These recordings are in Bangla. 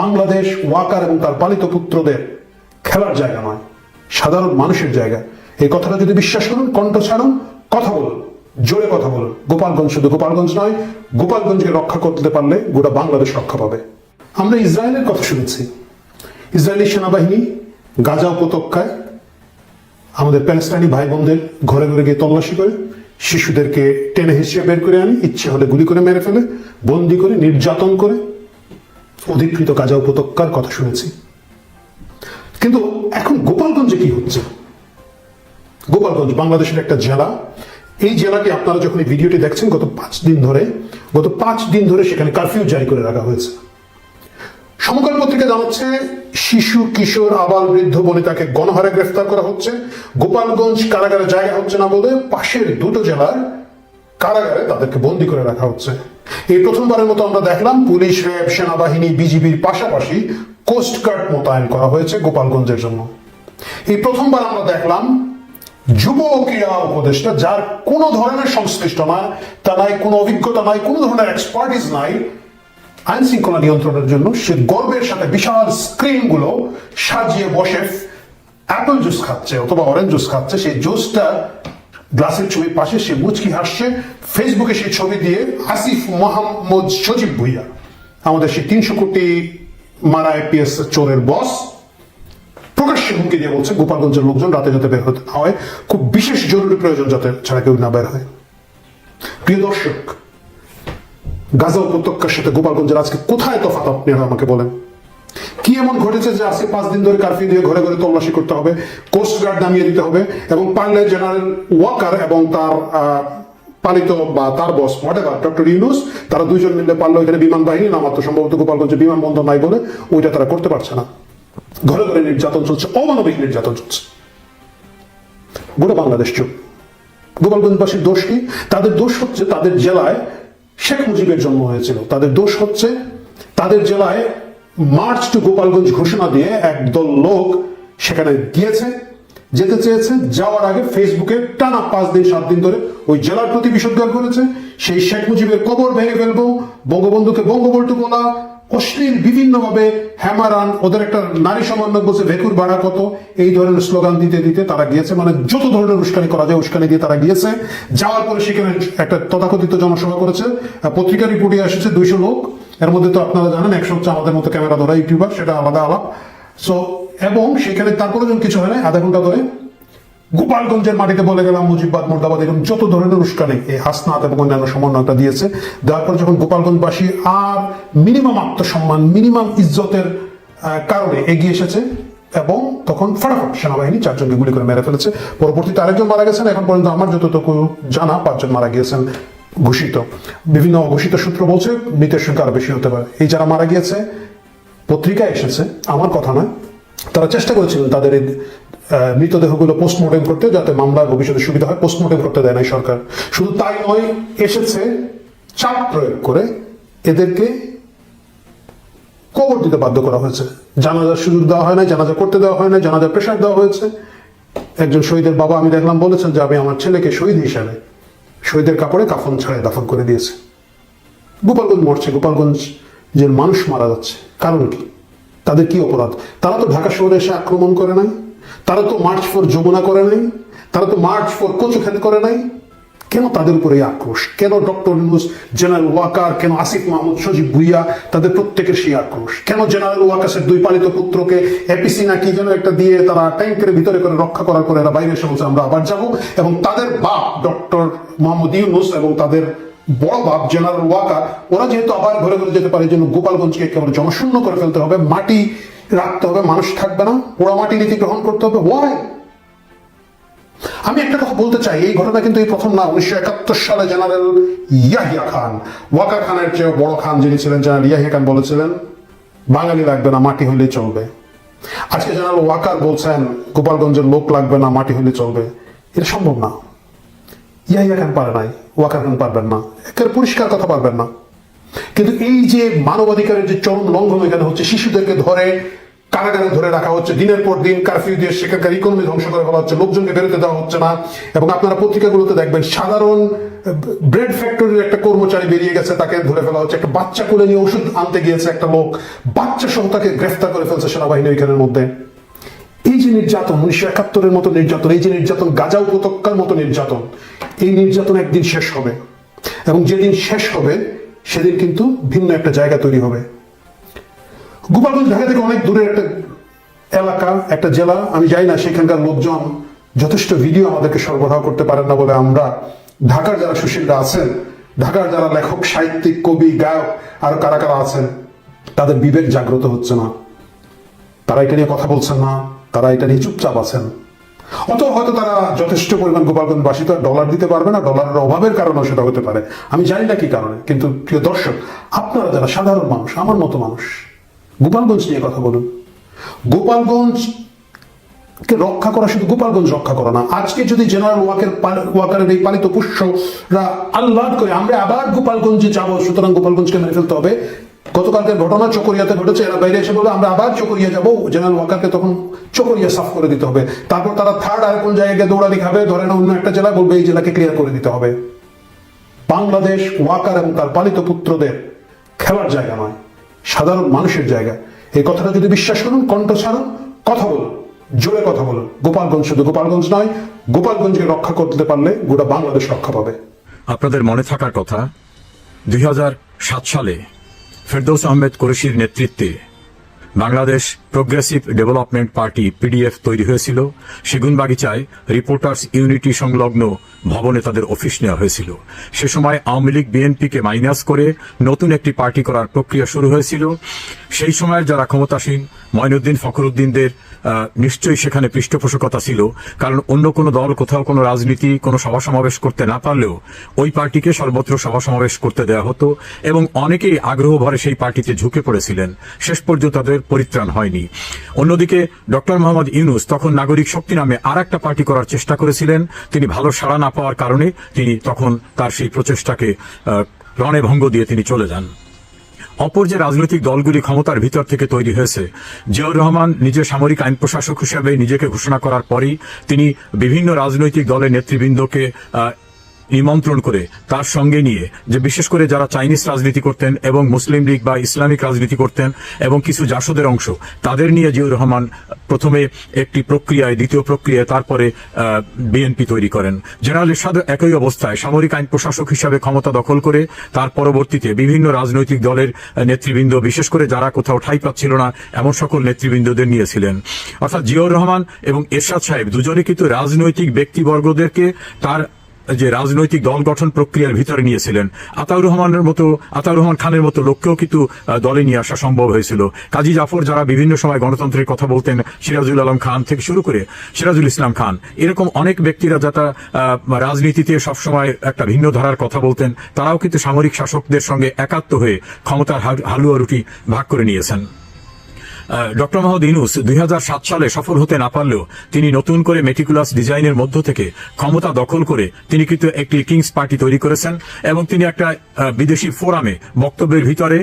বাংলাদেশ, ওয়াকার এবং তার পালিত পুত্রদের খেলার জায়গা নয়, সাধারণ মানুষের জায়গা। এই কথাটা যদি বিশ্বাস করুন, কণ্ঠ ছাড়ুন, কথা বলুন, জোরে কথা বলুন। গোপালগঞ্জ শুধু গোপালগঞ্জ নয়, গোপালগঞ্জকে রক্ষা করতে পারলে গোটা বাংলাদেশ রক্ষা পাবে। আমরা ইসরায়েলের কথা শুনেছি। ইসরায়েলি সেনাবাহিনী গাজা উপত্যকায় আমাদের প্যালেস্টাইনি ভাই বোনদের ঘরে ঘরে গিয়ে তল্লাশি করে, শিশুদেরকে টেনে হিসেবে বের করে আনি, ইচ্ছে হলে গুলি করে মেরে ফেলে, বন্দি করে, নির্যাতন করে অধিকৃত গাজা উপত্যকার কথা শুনেছি। কিন্তু এখন গোপালগঞ্জে কি হচ্ছে? গোপালগঞ্জ, বাংলাদেশের একটা জেলা। এই জেলাটি আপনারা যখন এই ভিডিওটি দেখছেন, গত পাঁচ দিন ধরে, গত পাঁচ দিন ধরে সেখানে কারফিউ জারি করে রাখা হয়েছে। সমকাল পত্রিকা জানাচ্ছে, শিশু, কিশোর, আবাল, বৃদ্ধ বলে বনিতাকে গণহারে গ্রেফতার করা হচ্ছে। গোপালগঞ্জ কারাগারে জায়গা হচ্ছে না বলে পাশের দুটো জেলার কারাগারে তাদেরকে বন্দি করে রাখা হচ্ছে। এই প্রথমবারের মতো আমরা দেখলাম পুলিশ, র্যাব, সেনাবাহিনী, বিজিবির পাশাপাশি কোস্টগার্ড মোতায়েন করা হয়েছে গোপালগঞ্জের জন্য। এই প্রথমবার আমরা দেখলাম যুব ক্রীড়া উপদেষ্টা যার কোনো ধরনের সংশ্লিষ্ট না তা নাই, কোনো অভিজ্ঞতা নাই, কোনো ধরনের এক্সপার্টিস নাই, আইন শৃঙ্খলা নিয়ন্ত্রণের জন্য সে গর্বের সাথে বিশাল স্ক্রিনগুলো সাজিয়ে বসে অ্যাপল জুস খাচ্ছে অথবা অরেঞ্জ জুস খাচ্ছে। সেই জুসটা গ্লাসের ছবির পাশে সে মুচকি হাসছে। ফেসবুকে সেই ছবি দিয়ে আসিফ মোহাম্মদ সজীব ভুইয়া, আমাদের সেই তিনশো কোটি মারা এপিএস চোরের বস, প্রকাশ্যে হুমকি দিয়ে বলছে, গোপালগঞ্জের লোকজন রাতে যাতে বের হতে হয়, খুব বিশেষ জরুরি প্রয়োজন যাতে ছাড়া কেউ না বের হয়। প্রিয় দর্শক, গাজা উপত্যকার সাথে গোপালগঞ্জের আজকে কোথায় তফাৎ আপনি আমাকে বলেন? কি এমন ঘটেছে যে আজকে পাঁচ দিন ধরে কারফিউ দিয়ে ঘরে ঘরে তল্লাশি করতে হবে কোস্ট গার্ড নামিয়ে দিতে হবে এবং পারলে জেনারেল ওয়াকার এবং তার পালিত বা তার বস হোয়াটেভার ডক্টর ইউনুস তারা দুইজন মিলে পারল এখানে বিমান বাহিনী নামাতো। সম্ভবত গোপালগঞ্জে বিমানবন্দর নাই বলে ওইটা তারা করতে পারছে না। ঘরে ঘরে নির্যাতন চলছে, অমানবিক নির্যাতন চলছে। গোটা বাংলাদেশ চুপ গোপালগঞ্জবাসীর দোষ কি? তাদের দোষ হচ্ছে তাদের জেলায় শেখ মুজিবের জন্ম হয়েছিল। তাদের দোষ হচ্ছে তাদের জেলায় মার্চ টু গোপালগঞ্জ ঘোষণা দিয়ে একদল লোক সেখানে গিয়েছে যেতে চেয়েছে যাওয়ার আগে ফেসবুকে টানা পাঁচ দিন সাত দিন ধরে ওই জেলার প্রতি বিষোদ্গার করেছে। সেই শেখ মুজিবের কবর ভেঙে ফেলব বঙ্গবন্ধুকে বঙ্গবল্টু বলা অশ্লীল বিভিন্নভাবে হ্যামারান ওদের একটা নারী সমন্বয় বলছে ভেকুর ভাড়া কত? এই ধরনের স্লোগান দিতে দিতে তারা গিয়েছে মানে যত ধরনের উস্কানি করা যায় উস্কানি দিয়ে তারা গিয়েছে। যাওয়ার পরে সেখানে একটা তথাকথিত জনসভা করেছে আহ, পত্রিকার রিপোর্টে এসেছে দুইশো লোক এর মধ্যে তো আপনারা জানেন, একশো হচ্ছে আমাদের মতো ক্যামেরা ধরা ইউটিউবার, সেটা আলাদা আলাপ। সো এবং সেখানে তারপরে যখন কিছু হয় না আধা ঘণ্টা ধরে গোপালগঞ্জের মাটিতে বলে গেলাম মুজিববাদ মুর্দাবাদ, এরকম যত ধরনের উস্কানি এই হাসনাত এবং অন্যান্য সমন্বয়টা দিয়েছে। দেওয়ার পর যখন গোপালগঞ্জবাসী আর মিনিমাম আত্মসম্মান, মিনিমাম ইজ্জতের কারণে এগিয়ে এসেছে, এবং তখন ফটাফট সেনাবাহিনী চারজনকে গুলি করে মেরে ফেলেছে। পরবর্তীতে আরেকজন মারা গেছেন, এখন পর্যন্ত আমার যতটুকু জানা, পাঁচজন মারা গিয়েছেন। ঘোষিত। বিভিন্ন অঘোষিত সূত্র বলছে মৃতের সংখ্যা আরও বেশি হতে পারে। এই যারা মারা গিয়েছে পত্রিকায় এসেছে, আমার কথা নয়। তারা চেষ্টা করেছিলেন তাদের এই মৃতদেহগুলো পোস্টমর্টেম করতে যাতে মামলা ভবিষ্যতে সুবিধা হয় পোস্টমর্টেম করতে দেয় নাই সরকার। শুধু তাই নয়, এসেছে চাপ প্রয়োগ করে এদেরকে কবর দিতে বাধ্য করা হয়েছে। জানাজার সুযোগ দেওয়া হয় না জানাজা করতে দেওয়া হয় না জানাজার প্রেশার দেওয়া হয়েছে। একজন শহীদের বাবা আমি দেখলাম বলেছেন যে, আমি আমার ছেলেকে শহীদ হিসাবে শহীদের কাপড়ে কাফন ছাড়াই দাফন করে দিয়েছে। গোপালগঞ্জ মরছে, গোপালগঞ্জ যে মানুষ মারা যাচ্ছে। কারণ কি? তাদের কি অপরাধ? তারা তো ঢাকা শহরে এসে আক্রমণ করে নাই, তারা তো মার্চ ফোর যমুনা করে নাই, তারা তো মার্চ ফর কচুখাত করে নাই কেন তাদের উপরে এই আক্রোশ? কেন ডক্টর ইউনুস, জেনারেল ওয়াকার, কেন আসিফ মাহমুদ, সজীব ভুইয়া, তাদের প্রত্যেকের সেই আক্রোশ? কেন জেনারেল ওয়াকাসের দুই পালিত পুত্রকে এপিসি না কি যেন একটা দিয়ে তারা ট্যাঙ্কের ভিতরে করে রক্ষা করার পরে এরা বাইরে বলছে আমরা আবার যাব। এবং তাদের বাপ, ডক্টর মোহাম্মদ ইউনুস এবং তাদের বড় বাপ, জেনারেল ওয়াকার, ওরা যেহেতু আবার ঘরে ঘরে যেতে পারে জন্য গোপালগঞ্জকে একেবারে জনশূন্য করে ফেলতে হবে, মাটি রাখতে হবে, মানুষ থাকবে না পোড়া মাটি নীতি গ্রহণ করতে হবে। ওয়াই আমি একটা কথা বলতে চাই, এই ঘটনা কিন্তু এই প্রথম না, উনিশশো একাত্তর সালে জেনারেল ইয়াহিয়া খান, ওয়াকা খানের চেয়ে বড় খান যিনি ছিলেন, জেনারেল ইয়াহিয়া খান বলেছিলেন, বাঙালি লাগবে না, মাটি হলেই চলবে। আজকে জেনারেল ওয়াকার বলছেন, গোপালগঞ্জের লোক লাগবে না, মাটি হলে চলবে। এটা সম্ভব না। ইয়াহিয়া খান পারে নাই ওয়াকার খান পারবেন না। একের পরিষ্কার কথা পারবেন না। কিন্তু এই যে মানবাধিকারের যে চরম লঙ্ঘন এখানে হচ্ছে, শিশুদেরকে ধরে কারাগারে ধরে রাখা হচ্ছে। দিনের পর দিন কারফিউ দিয়ে সেখানকার ইকোনমি ধ্বংস করে ফেলা হচ্ছে। লোকজনকে বেরোতে দেওয়া হচ্ছে না। এবং আপনারা পত্রিকাগুলোতে দেখবেন, সাধারণ ব্রেড ফ্যাক্টরির একটা কর্মচারী বেরিয়ে গেছে, তাকে ধরে ফেলা হচ্ছে। একটা বাচ্চা কোলে নিয়ে ওষুধ আনতে গিয়েছে একটা লোক। বাচ্চা সহ তাকে গ্রেফতার করে ফেলছে সেনাবাহিনী ওইখানের মধ্যে। এই যে নির্যাতন, উনিশশো একাত্তরের মতো নির্যাতন, এই যে নির্যাতন গাজা উপত্যকার মতো নির্যাতন, এই নির্যাতন একদিন শেষ হবে। এবং যেদিন শেষ হবে, সেদিন কিন্তু ভিন্ন একটা জায়গা তৈরি হবে। গোপালগঞ্জ ঢাকা থেকে অনেক দূরের একটা এলাকা, একটা জেলা, আমি জানি না, সেখানকার লোকজন যথেষ্ট ভিডিও আমাদেরকে সরবরাহ করতে পারেন না বলে আমরা ঢাকার যারা সুশীলরা আছেন, ঢাকার যারা লেখক, সাহিত্যিক, কবি, গায়ক, আরও কারা কারা আছেন, তাদের বিবেক জাগ্রত হচ্ছে না। তারা এটা নিয়ে কথা বলছেন না, তারা এটা নিয়ে চুপচাপ আছেন। অত হয়তো তারা যথেষ্ট পরিমাণ গোপালগঞ্জবাসী তো ডলার দিতে পারবে না ডলারের অভাবের কারণেও সেটা হতে পারে। আমি জানি না কি কারণে, কিন্তু প্রিয় দর্শক, আপনারা যারা সাধারণ মানুষ, আমার মতো মানুষ গোপালগঞ্জ নিয়ে কথা বলুন। গোপালগঞ্জ কে রক্ষা করা, শুধু গোপালগঞ্জ রক্ষা করা না, আজকে যদি জেনারেল ওয়াকের ওয়াকারের এই পালিত পুষ্যরা আহ্লাদ করে, আমরা আবার গোপালগঞ্জে যাব, সুতরাং গোপালগঞ্জকে মেরে ফেলতে হবে। গতকালকে ঘটনা চকরিয়াতে ঘটেছে, এরা বাইরে এসে বলে আমরা আবার চকরিয়া যাব। জেনারেল ওয়াকারকে তখন চকরিয়া সাফ করে দিতে হবে। তারপর তারা থার্ড আর কোন জায়গায় গিয়ে দৌড়ানি খাবে, ধরে না অন্য একটা জেলা বলবে, এই জেলাকে ক্লিয়ার করে দিতে হবে। বাংলাদেশ ওয়াকার এবং তার পালিত পুত্রদের খেলার জায়গা নয়। সাধারণ মানুষের জায়গা। এই কথাটা যদি বিশ্বাস করুন, কণ্ঠ ছাড়ুন, কথা বলুন। জোরে কথা বলুন। গোপালগঞ্জ শুধু গোপালগঞ্জ নয়, গোপালগঞ্জকে রক্ষা করতে পারলে গোটা বাংলাদেশ রক্ষা পাবে। আপনাদের মনে থাকার কথা, দুই হাজার সাত সালে ফেরদৌস আহমেদ কুরেশির নেতৃত্বে Bangladesh progressive development party PDF তৈরি হয়েছিল। সেগুনবাগিচায় রিপোর্টার্স ইউনিটি সংলগ্ন ভবনে তাদের অফিস নেওয়া হয়েছিল। সে সময় আওয়ামী লীগ বিএনপিকে মাইনাস করে নতুন একটি পার্টি করার প্রক্রিয়া শুরু হয়েছিল। সেই সময় যারা ক্ষমতাসীন ময়নুদ্দিন ফখরুদ্দিনদের নিশ্চয়ই সেখানে পৃষ্ঠপোষকতা ছিল, কারণ অন্য কোনো দল কোথাও কোনো রাজনীতি, কোনো সভা সমাবেশ করতে না পারলেও ওই পার্টিকে সর্বত্র সভা সমাবেশ করতে দেওয়া হতো এবং অনেকেই আগ্রহ ভরে সেই পার্টিতে ঝুঁকে পড়েছিলেন। শেষ পর্যন্ত তাদের পরিত্রাণ হয়নি। অন্যদিকে ডক্টর মোহাম্মদ ইউনুস তখন নাগরিক শক্তি নামে আর একটা পার্টি করার চেষ্টা করেছিলেন। তিনি ভালো সাড়া না পাওয়ার কারণে তিনি তখন তার সেই প্রচেষ্টাকে রণে ভঙ্গ দিয়ে তিনি চলে যান। অপর যে রাজনৈতিক দলগুলি ক্ষমতার ভিতর থেকে তৈরি হয়েছে, জিয়াউর রহমান নিজের সামরিক আইন প্রশাসক হিসেবে নিজেকে ঘোষণা করার পরই তিনি বিভিন্ন রাজনৈতিক দলের নেতৃবৃন্দকে নিমন্ত্রণ করে তার সঙ্গে নিয়ে, যে বিশেষ করে যারা চাইনিজ রাজনীতি করতেন এবং মুসলিম লীগ বা ইসলামিক রাজনীতি করতেন এবং কিছু জাসদের অংশ, তাদের নিয়ে জিয়াউর রহমান প্রথমে একটি প্রক্রিয়ায়, দ্বিতীয় প্রক্রিয়ায়, তারপরে বিএনপি তৈরি করেন। জেনারেল এরশাদ একই অবস্থায় সামরিক আইন প্রশাসক হিসাবে ক্ষমতা দখল করে, তার পরবর্তীতে বিভিন্ন রাজনৈতিক দলের নেতৃবৃন্দ, বিশেষ করে যারা কোথাও ঠাই পাচ্ছিল না, এমন সকল নেতৃবৃন্দদের নিয়েছিলেন। অর্থাৎ জিয়াউর রহমান এবং এরশাদ সাহেব দুজনে কিন্তু রাজনৈতিক ব্যক্তিবর্গদেরকে তার যে রাজনৈতিক দল গঠন প্রক্রিয়ার ভিতরে নিয়েছিলেন। আতাউর রহমানের মতো, আতাউর রহমান খানের মতো লোককেও কিন্তু দলে নিয়ে আসা সম্ভব হয়েছিল। কাজী জাফর যারা বিভিন্ন সময় গণতন্ত্রের কথা বলতেন, সিরাজুল আলম খান থেকে শুরু করে সিরাজুল ইসলাম খান, এরকম অনেক ব্যক্তিরা যারা রাজনীতিতে সবসময় একটা ভিন্ন ধারার কথা বলতেন, তারাও কিন্তু সামরিক শাসকদের সঙ্গে একাত্ম হয়ে ক্ষমতার হাল- হালুয়া রুটি ভাগ করে নিয়েছেন। ডক্টর মোহাম্মদ ইনুস দুই হাজার সাত সালে সফল হতে না পারলেও তিনি নতুন করে মেটিকুলাস ডিজাইনের মধ্য থেকে ক্ষমতা দখল করে তিনি কিন্তু একটি কিংস পার্টি তৈরি করেছেন এবং তিনি একটা বিদেশি ফোরামে বক্তব্যের ভিতরে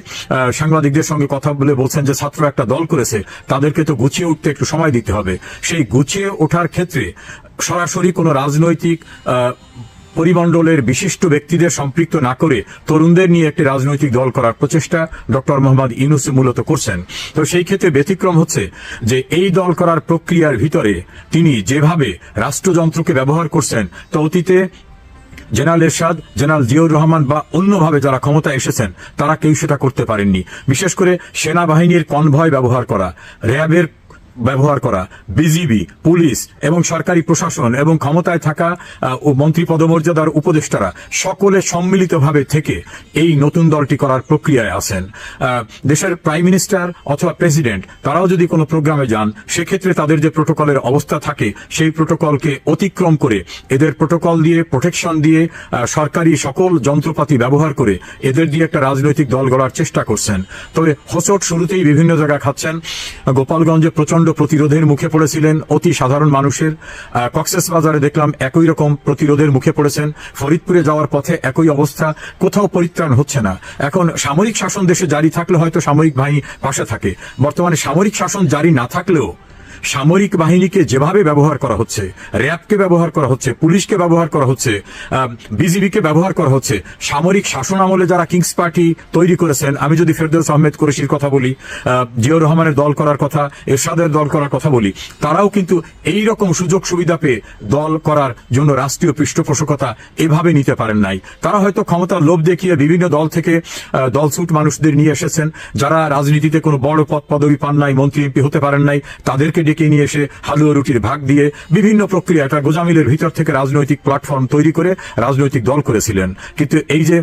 সাংবাদিকদের সঙ্গে কথা বলে বলছেন যে ছাত্র একটা দল করেছে, তাদেরকে তো গুছিয়ে উঠতে একটু সময় দিতে হবে। সেই গুছিয়ে ওঠার ক্ষেত্রে সরাসরি কোনো রাজনৈতিক পরিমণ্ডলের বিশিষ্ট ব্যক্তিদের সম্পৃক্ত না করে তরুণদের নিয়ে একটি রাজনৈতিক দল করার প্রচেষ্টা ডক্টর মোহাম্মদ ইনুস মূলত করছেন। তো সেই ক্ষেত্রে ব্যতিক্রম হচ্ছে যে এই দল করার প্রক্রিয়ার ভিতরে তিনি যেভাবে রাষ্ট্রযন্ত্রকে ব্যবহার করছেন, তো অতীতে জেনারেল এরশাদ, জেনারেল জিয়াউর রহমান বা অন্যভাবে যারা ক্ষমতায় এসেছেন, তারা কেউ সেটা করতে পারেননি। বিশেষ করে সেনাবাহিনীর কনভয় ব্যবহার করা, র্যাবের ব্যবহার করা। বিজিবি, পুলিশ এবং সরকারি প্রশাসন এবং ক্ষমতায় থাকা মন্ত্রী পদমর্যাদার উপদেষ্টারা সকলে সম্মিলিতভাবে থেকে এই নতুন দলটি করার প্রক্রিয়ায় আছেন। দেশের প্রাইম মিনিস্টার অথবা প্রেসিডেন্ট, তারাও যদি কোনো প্রোগ্রামে যান, সেক্ষেত্রে তাদের যে প্রোটোকলের অবস্থা থাকে, সেই প্রোটোকলকে অতিক্রম করে, এদের প্রোটোকল দিয়ে প্রোটেকশন দিয়ে সরকারি সকল যন্ত্রপাতি ব্যবহার করে এদের দিয়ে একটা রাজনৈতিক দল গড়ার চেষ্টা করছেন। তবে হোসট শুরুতেই বিভিন্ন জায়গায় খাচ্ছেন। গোপালগঞ্জে প্রচণ্ড প্রচণ্ড প্রতিরোধের মুখে পড়েছিলেন অতি সাধারণ মানুষের। কক্সেস বাজারে দেখলাম একই রকম প্রতিরোধের মুখে পড়েছেন। ফরিদপুরে যাওয়ার পথে একই অবস্থা, কোথাও পরিত্রাণ হচ্ছে না। এখন সামরিক শাসন দেশে জারি থাকলে হয়তো সামরিক বাহিনী পাশে থাকে। বর্তমানে সামরিক শাসন জারি না থাকলেও সামরিক বাহিনীকে যেভাবে ব্যবহার করা হচ্ছে র্যাবকে ব্যবহার করা হচ্ছে পুলিশকে ব্যবহার করা হচ্ছে বিজিবিকে ব্যবহার করা হচ্ছে সামরিক শাসন আমলে যারা কিংস পার্টি তৈরি করেছেন আমি যদি ফেরদৌস আহমেদ কুরেশির কথা বলি আহ, জিয়াউর রহমানের দল করার কথা এরশাদের দল করার কথা বলি তারাও কিন্তু এই রকম সুযোগ সুবিধা পেয়ে দল করার জন্য রাষ্ট্রীয় পৃষ্ঠপোষকতা এভাবে নিতে পারেন নাই। তারা হয়তো ক্ষমতার লোভ দেখিয়ে বিভিন্ন দল থেকে দলছুট মানুষদের নিয়ে এসেছেন যারা রাজনীতিতে কোনো বড় পদ পদবি পান নাই মন্ত্রী এমপি হতে পারেন নাই তাদেরকে ডেকে নিয়ে এসে হালুয়া রুটির ভাগ দিয়ে বিভিন্ন প্রক্রিয়া একটা গোজামিলের ভিতর থেকে রাজনৈতিক প্ল্যাটফর্ম তৈরি করে রাজনৈতিক দল করেছিলেন। কিন্তু এই যে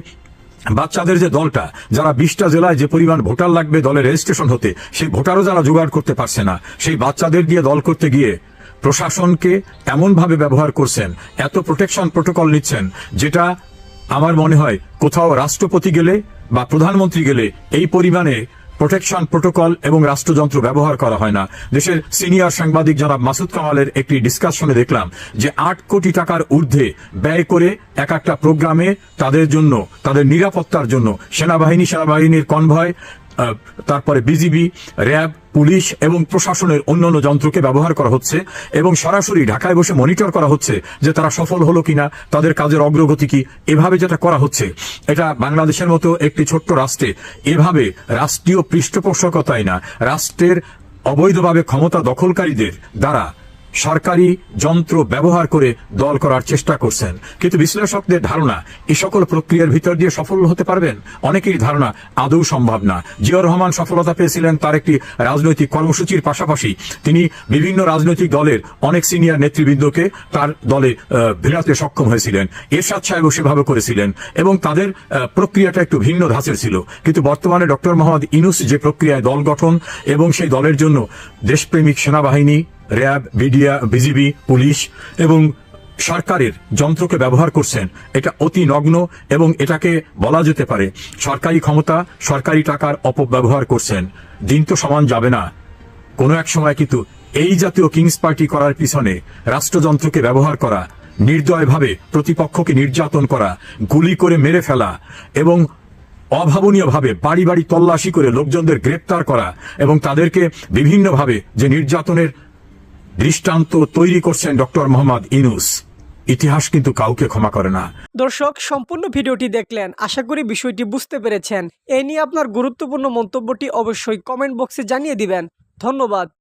বাচ্চাদের যে দলটা, যারা বিশটা জেলায় যে পরিমাণ ভোটার লাগবে দলের রেজিস্ট্রেশন হতে, সেই ভোটারও যারা জোগাড় করতে পারছে না, সেই বাচ্চাদের দিয়ে দল করতে গিয়ে প্রশাসনকে এমনভাবে ব্যবহার করছেন, এত প্রোটেকশন প্রোটোকল নিচ্ছেন, যেটা আমার মনে হয় কোথাও রাষ্ট্রপতি গেলে বা প্রধানমন্ত্রী গেলে এই পরিমাণে প্রোটেকশন প্রোটোকল এবং রাষ্ট্রযন্ত্র ব্যবহার করা হয় না। দেশের সিনিয়র সাংবাদিক জনাব মাসুদ কামালের একটি ডিসকাশনে দেখলাম যে আট কোটি টাকার ঊর্ধ্বে ব্যয় করে এক একটা প্রোগ্রামে তাদের জন্য, তাদের নিরাপত্তার জন্য সেনাবাহিনী, সেনাবাহিনীর কনভয় তারপরে বিজিবি, র্যাব পুলিশ এবং প্রশাসনের অন্যান্য যন্ত্রকে ব্যবহার করা হচ্ছে এবং সরাসরি ঢাকায় বসে মনিটর করা হচ্ছে যে তারা সফল হলো কিনা, তাদের কাজের অগ্রগতি কি, এভাবে যেটা করা হচ্ছে, এটা বাংলাদেশের মতো একটি ছোট্ট রাষ্ট্রে, এভাবে রাষ্ট্রীয় পৃষ্ঠপোষকতায় না, রাষ্ট্রের অবৈধভাবে ক্ষমতা দখলকারীদের দ্বারা সরকারি যন্ত্র ব্যবহার করে দল করার চেষ্টা করছেন। কিন্তু বিশ্লেষকদের ধারণা এই সকল প্রক্রিয়ার ভিতর দিয়ে সফল হতে পারবেন? অনেকেরই ধারণা, আদৌ সম্ভব না। জিয়াউর রহমান সফলতা পেয়েছিলেন তার একটি রাজনৈতিক কর্মসূচির পাশাপাশি। তিনি বিভিন্ন রাজনৈতিক দলের অনেক সিনিয়র নেতৃবৃন্দকে তার দলে ভেড়াতে সক্ষম হয়েছিলেন। এরশাদ সাহেবও সেভাবে করেছিলেন এবং তাদের প্রক্রিয়াটা একটু ভিন্ন ধাঁচের ছিল। কিন্তু বর্তমানে ডক্টর মোহাম্মদ ইনুস যে প্রক্রিয়ায় দল গঠন এবং সেই দলের জন্য দেশপ্রেমিক সেনাবাহিনী র্যাব বিডিয়া বিজিবি, পুলিশ এবং সরকারের যন্ত্রকে ব্যবহার করছেন। এটা অতি নগ্ন এবং এটাকে বলা যেতে পারে সরকারি ক্ষমতা, সরকারি টাকার অপব্যবহার করছেন। দিন তো সমান যাবে না। কোনো এক সময় কিন্তু এই জাতীয় কিংস পার্টি করার পিছনে রাষ্ট্রযন্ত্রকে ব্যবহার করা, নির্দয়ভাবে প্রতিপক্ষকে নির্যাতন করা, গুলি করে মেরে ফেলা এবং অভাবনীয়ভাবে বাড়ি বাড়ি তল্লাশি করে লোকজনদের গ্রেপ্তার করা এবং তাদেরকে বিভিন্নভাবে যে নির্যাতনের দৃষ্টান্ত তৈরি করছেন ডক্টর মোহাম্মদ ইনুস। ইতিহাস কিন্তু কাউকে ক্ষমা করে না। দর্শক, সম্পূর্ণ ভিডিওটি দেখলেন। আশা করি বিষয়টি বুঝতে পেরেছেন। এ নিয়ে আপনার গুরুত্বপূর্ণ মন্তব্যটি অবশ্যই কমেন্ট বক্সে জানিয়ে দিবেন। ধন্যবাদ।